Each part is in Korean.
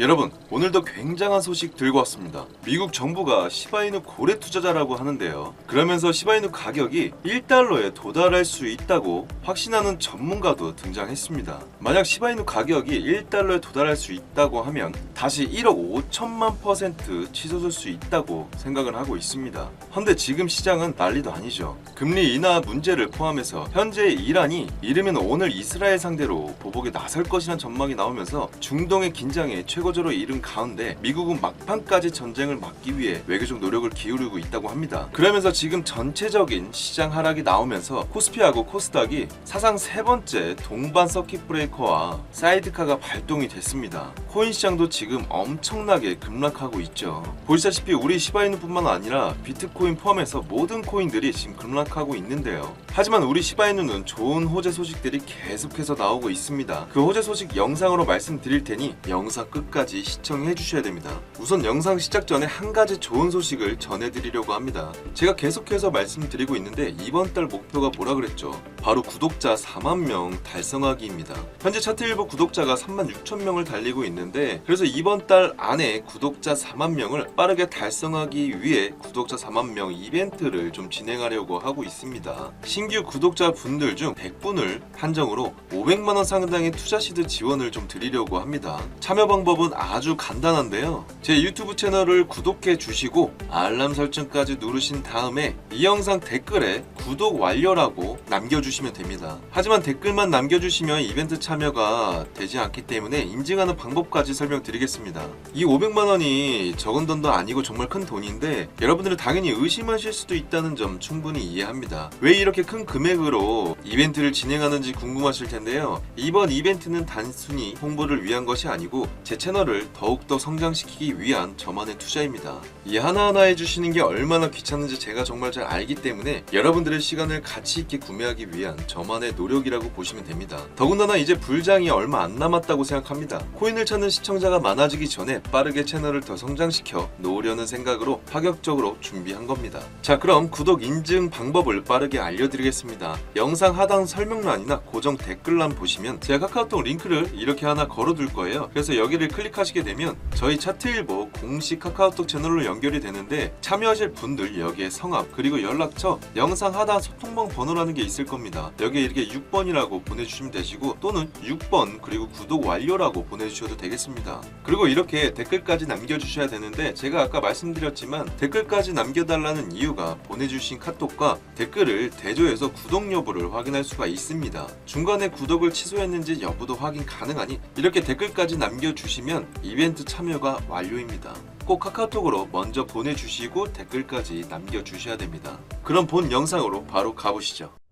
여러분 오늘도 굉장한 소식 들고 왔습니다. 미국 정부가 시바이누 고래 투자자라고 하는데요. 그러면서 시바이누 가격이 1달러에 도달할 수 있다고 확신하는 전문가도 등장했습니다. 만약 시바이누 가격이 1달러에 도달할 수 있다고 하면 다시 1억 5천만 퍼센트 치솟을 수 있다고 생각을 하고 있습니다. 헌데 지금 시장은 난리도 아니죠. 금리 인하 문제를 포함해서 현재 이란이 이르면 오늘 이스라엘 상대로 보복에 나설 것이라는 전망이 나오면서 중동의 긴장에 최고 조로 이른 가운데 미국은 막판까지 전쟁을 막기 위해 외교적 노력을 기울이고 있다고 합니다. 그러면서 지금 전체적인 시장 하락이 나오면서 코스피하고 코스닥이 사상 세 번째 동반 서킷 브레이커와 사이드카가 발동이 됐습니다. 코인 시장도 지금 엄청나게 급락하고 있죠. 보시다시피 우리 시바이누뿐만 아니라 비트코인 포함해서 모든 코인들이 지금 급락하고 있는데요. 하지만 우리 시바이누는 좋은 호재 소식들이 계속해서 나오고 있습니다. 그 호재 소식 영상으로 말씀드릴 테니 영상 끝까지 시청해 주셔야 됩니다. 우선 영상 시작 전에 한 가지 좋은 소식을 전해드리려고 합니다. 제가 계속해서 말씀드리고 있는데 이번 달 목표가 뭐라 그랬죠? 바로 구독자 4만 명 달성하기입니다. 현재 차트일보 구독자가 3만 6천 명을 달리고 있는데 그래서 이번 달 안에 구독자 4만 명을 빠르게 달성하기 위해 구독자 4만 명 이벤트를 좀 진행하려고 하고 있습니다. 신규 구독자 분들 중 100분을 한정으로 500만 원 상당의 투자 시드 지원을 좀 드리려고 합니다. 참여 방법은 아주 간단한데요. 제 유튜브 채널을 구독해 주시고 알람 설정까지 누르신 다음에 이 영상 댓글에 구독 완료라고 남겨주시면 됩니다. 하지만 댓글만 남겨주시면 이벤트 참여가 되지 않기 때문에 인증하는 방법까지 설명드리겠습니다. 이 500만 원이 적은 돈도 아니고 정말 큰 돈인데 여러분들은 당연히 의심하실 수도 있다는 점 충분히 이해합니다. 왜 이렇게 큰 금액으로 이벤트를 진행하는지 궁금하실 텐데요. 이번 이벤트는 단순히 홍보를 위한 것이 아니고 제 채널을 더욱더 성장시키기 위한 저만의 투자입니다. 이 하나하나 해주시는 게 얼마나 귀찮은지 제가 정말 잘 알기 때문에 여러분들의 시간을 가치 있게 구매 하기 위한 저만의 노력이라고 보시면 됩니다. 더군다나 이제 불장이 얼마 안 남았다고 생각합니다. 코인을 찾는 시청자가 많아지기 전에 빠르게 채널을 더 성장시켜 놓으려는 생각으로 파격적으로 준비한 겁니다. 자 그럼 구독 인증 방법을 빠르게 알려드리겠습니다. 영상 하단 설명란이나 고정 댓글란 보시면 제가 카카오톡 링크를 이렇게 하나 걸어둘 거예요. 그래서 여기를 클릭하시게 되면 저희 차트일보 공식 카카오톡 채널로 연결이 되는데 참여하실 분들 여기에 성함 그리고 연락처 영상 하단 소통방 번호라는 게 있을 겁니다. 여기에 이렇게 6번이라고 보내주시면 되시고 또는 6번 그리고 구독 완료라고 보내주셔도 되겠습니다. 그리고 이렇게 댓글까지 남겨주셔야 되는데 제가 아까 말씀드렸지만 댓글까지 남겨달라는 이유가 보내주신 카톡과 댓글을 대조해서 구독 여부를 확인할 수가 있습니다. 중간에 구독을 취소했는지 여부도 확인 가능하니 이렇게 댓글까지 남겨주시면 이벤트 참여가 완료입니다. 꼭 카카오톡으로 먼저 보내주시고 댓글까지 남겨주셔야 됩니다. 그럼 본 영상으로 바로 가보시죠.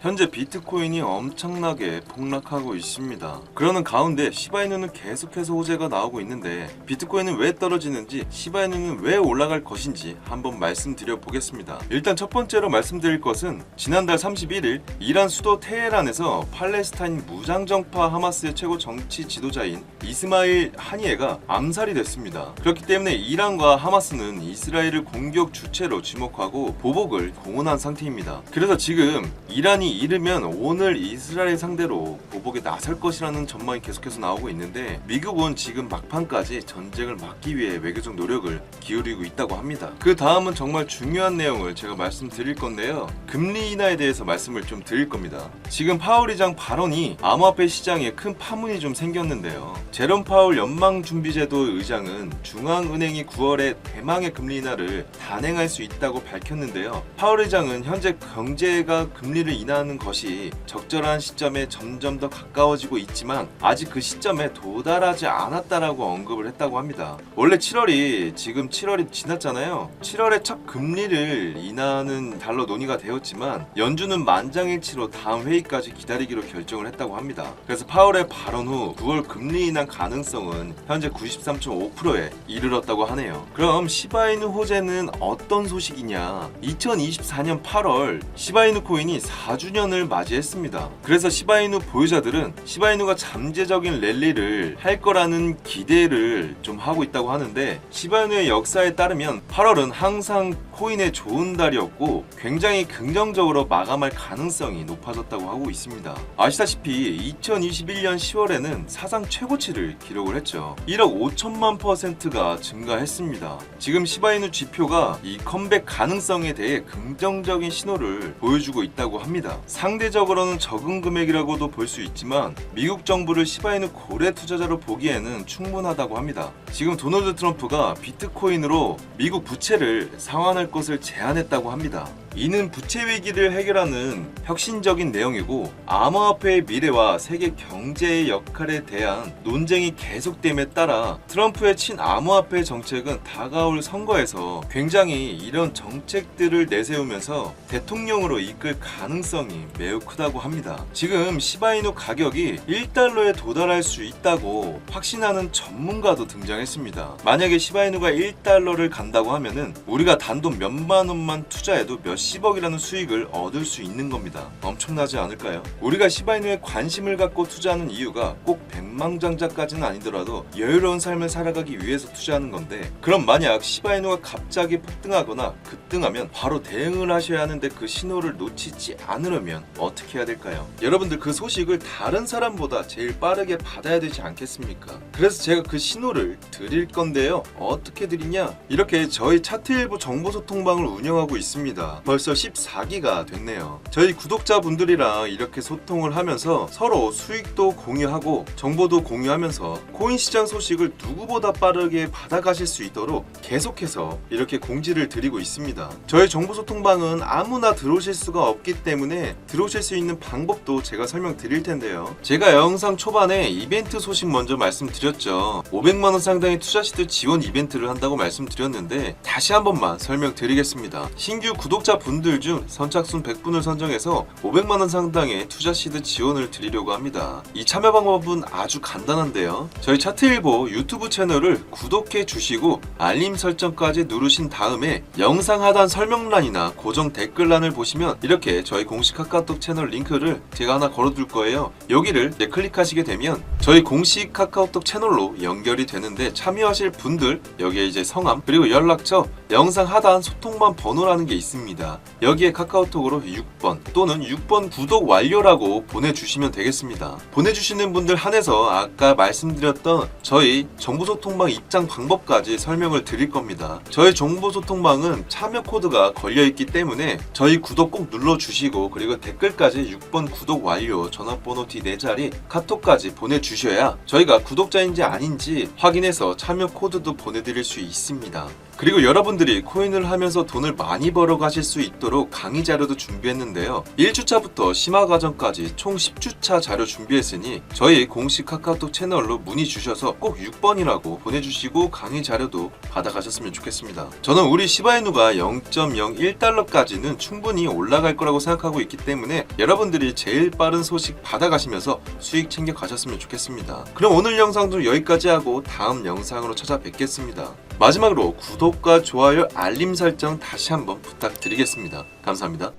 현재 비트코인이 엄청나게 폭락하고 있습니다. 그러는 가운데 시바이누는 계속해서 호재가 나오고 있는데 비트코인은 왜 떨어지는지 시바이누는 왜 올라갈 것인지 한번 말씀드려 보겠습니다. 일단 첫 번째로 말씀드릴 것은 지난달 31일 이란 수도 테헤란에서 팔레스타인 무장정파 하마스의 최고 정치 지도자인 이스마일 하니에가 암살이 됐습니다. 그렇기 때문에 이란과 하마스는 이스라엘을 공격 주체로 지목하고 보복을 공언한 상태입니다. 그래서 지금 이란이 이르면 오늘 이스라엘 상대로 보복에 나설 것이라는 전망이 계속해서 나오고 있는데 미국은 지금 막판까지 전쟁을 막기 위해 외교적 노력을 기울이고 있다고 합니다. 그 다음은 정말 중요한 내용을 제가 말씀드릴 건데요. 금리 인하에 대해서 말씀을 좀 드릴 겁니다. 지금 파월 의장 발언이 암호화폐 시장에 큰 파문이 좀 생겼는데요. 제롬 파월 연방준비제도 의장은 중앙은행이 9월에 대망의 금리 인하를 단행할 수 있다고 밝혔는데요. 파월 의장은 현재 경제가 금리를 인하 하는 것이 적절한 시점에 점점 더 가까워지고 있지만 아직 그 시점에 도달하지 않았다라고 언급을 했다고 합니다. 원래 7월이 지금 7월이 지났잖아요. 7월에 첫 금리를 인하하는 달러 논의가 되었지만 연준은 만장일치로 다음 회의까지 기다리기로 결정을 했다고 합니다. 그래서 파월의 발언 후 9월 금리 인하 가능성은 현재 93.5%에 이르렀다고 하네요. 그럼 시바이누 호재는 어떤 소식이냐? 2024년 8월 시바이누 코인이 4주 4주년을 맞이했습니다. 그래서 시바이누 보유자들은 시바이누가 잠재적인 랠리를 할 거라는 기대를 좀 하고 있다고 하는데 시바이누의 역사에 따르면 8월은 항상 코인의 좋은 달이었고 굉장히 긍정적으로 마감할 가능성이 높아졌다고 하고 있습니다. 아시다시피 2021년 10월에는 사상 최고치를 기록을 했죠. 1억 5천만 퍼센트가 증가했습니다. 지금 시바이누 지표가 이 컴백 가능성에 대해 긍정적인 신호를 보여주고 있다고 합니다. 상대적으로는 적은 금액이라고도 볼 수 있지만 미국 정부를 시바이누 고래 투자자로 보기에는 충분하다고 합니다. 지금 도널드 트럼프가 비트코인으로 미국 부채를 상환할 것을 제안했다고 합니다. 이는 부채 위기를 해결하는 혁신적인 내용이고 암호화폐의 미래와 세계 경제의 역할에 대한 논쟁이 계속됨에 따라 트럼프의 친암호화폐 정책은 다가올 선거에서 굉장히 이런 정책들을 내세우면서 대통령으로 이끌 가능성이 매우 크다고 합니다. 지금 시바이누 가격이 1달러에 도달할 수 있다고 확신하는 전문가도 등장했습니다. 만약에 시바이누가 1달러를 간다고 하면은 우리가 단돈 몇만 원만 투자해도 몇십 억이라는 수익을 얻을 수 있는 겁니다. 엄청나지 않을까요? 우리가 시바이누에 관심을 갖고 투자하는 이유가 꼭 백망장자까지는 아니더라도 여유로운 삶을 살아가기 위해서 투자하는 건데 그럼 만약 시바이누가 갑자기 폭등하거나 급등하면 바로 대응을 하셔야 하는데 그 신호를 놓치지 않으려면 어떻게 해야 될까요? 여러분들 그 소식을 다른 사람보다 제일 빠르게 받아야 되지 않겠습니까? 그래서 제가 그 신호를 드릴 건데요. 어떻게 드리냐? 이렇게 저희 차트일보 정보 소통방을 운영하고 있습니다. 벌써 14기가 됐네요. 저희 구독자분들이랑 이렇게 소통을 하면서 서로 수익도 공유하고 정보도 공유하면서 코인 시장 소식을 누구보다 빠르게 받아가실 수 있도록 계속해서 이렇게 공지를 드리고 있습니다. 저희 정보 소통방은 아무나 들어오실 수가 없기 때문에 들어오실 수 있는 방법도 제가 설명드릴 텐데요. 제가 영상 초반에 이벤트 소식 먼저 말씀드렸죠. 500만원 상당의 투자 시드 지원 이벤트를 한다고 말씀드렸는데 다시 한 번만 설명드리겠습니다. 신규 구독자 분들 중 선착순 100분을 선정해서 500만원 상당의 투자 시드 지원을 드리려고 합니다. 이 참여 방법은 아주 간단한데요. 저희 차트일보 유튜브 채널을 구독해 주시고 알림 설정까지 누르신 다음에 영상 하단 설명란이나 고정 댓글란을 보시면 이렇게 저희 공식 카카오톡 채널 링크를 제가 하나 걸어둘 거예요. 여기를 네 클릭하시게 되면 저희 공식 카카오톡 채널로 연결이 되는데 참여하실 분들 여기에 이제 성함 그리고 연락처 영상 하단 소통방 번호라는 게 있습니다. 여기에 카카오톡으로 6번 또는 6번 구독 완료라고 보내주시면 되겠습니다. 보내주시는 분들 한해서 아까 말씀드렸던 저희 정보소통방 입장 방법까지 설명을 드릴 겁니다. 저희 정보소통방은 참여 코드가 걸려있기 때문에 저희 구독 꼭 눌러주시고 그리고 댓글까지 6번 구독 완료 전화번호 뒤 4자리 카톡까지 보내주셔야 저희가 구독자인지 아닌지 확인해서 참여 코드도 보내드릴 수 있습니다. 그리고 여러분들이 코인을 하면서 돈을 많이 벌어 가실 수 있도록 강의 자료도 준비했는데요. 1주차부터 심화 과정까지 총 10주차 자료 준비했으니 저희 공식 카카오톡 채널로 문의 주셔서 꼭 6번이라고 보내주시고 강의 자료도 받아가셨으면 좋겠습니다. 저는 우리 시바이누가 0.01달러까지는 충분히 올라갈 거라고 생각하고 있기 때문에 여러분들이 제일 빠른 소식 받아가시면서 수익 챙겨 가셨으면 좋겠습니다. 그럼 오늘 영상도 여기까지 하고 다음 영상으로 찾아뵙겠습니다. 마지막으로 구독과 좋아요, 알림 설정 다시 한번 부탁드리겠습니다. 감사합니다.